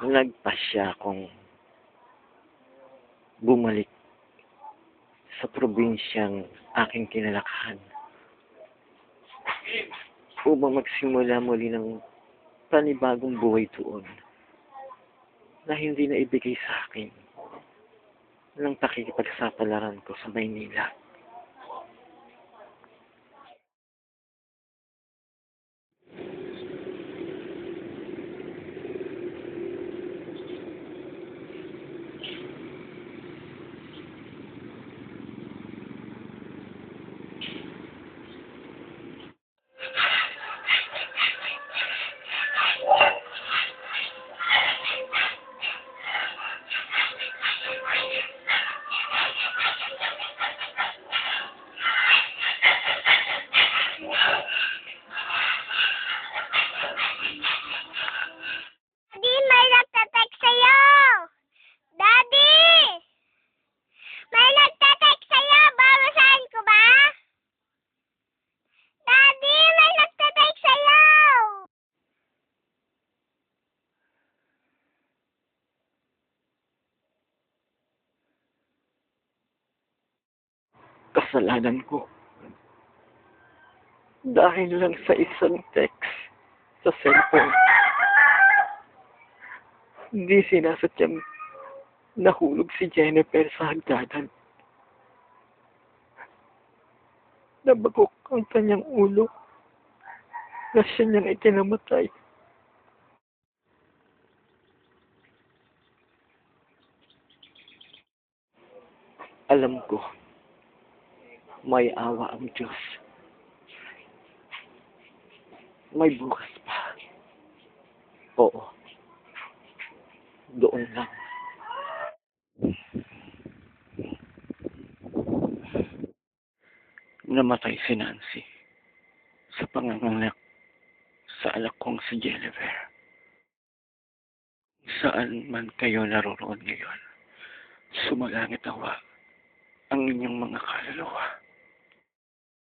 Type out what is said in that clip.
nagpasya akong bumalik sa probinsyang aking kinalakhan upang magsimula muli ng panibagong buhay doon na hindi na ibigay sa akin ng pakikipagsapalaran ko sa Maynila. Kasalanan ko. Dahil lang sa isang text sa cellphone. Hindi sinasadyang nahulog si Jennifer sa hagdanan. Nabagok ang kanyang ulo na siya niyang ikinamatay. Alam ko, may awa ang Diyos. May bukas pa. Oo. Doon lang. Namatay si Nancy sa panganganak sa anak kong si Jennifer. Saan man kayo naroroon ngayon, sumalangit awa ang inyong mga kaluluwa.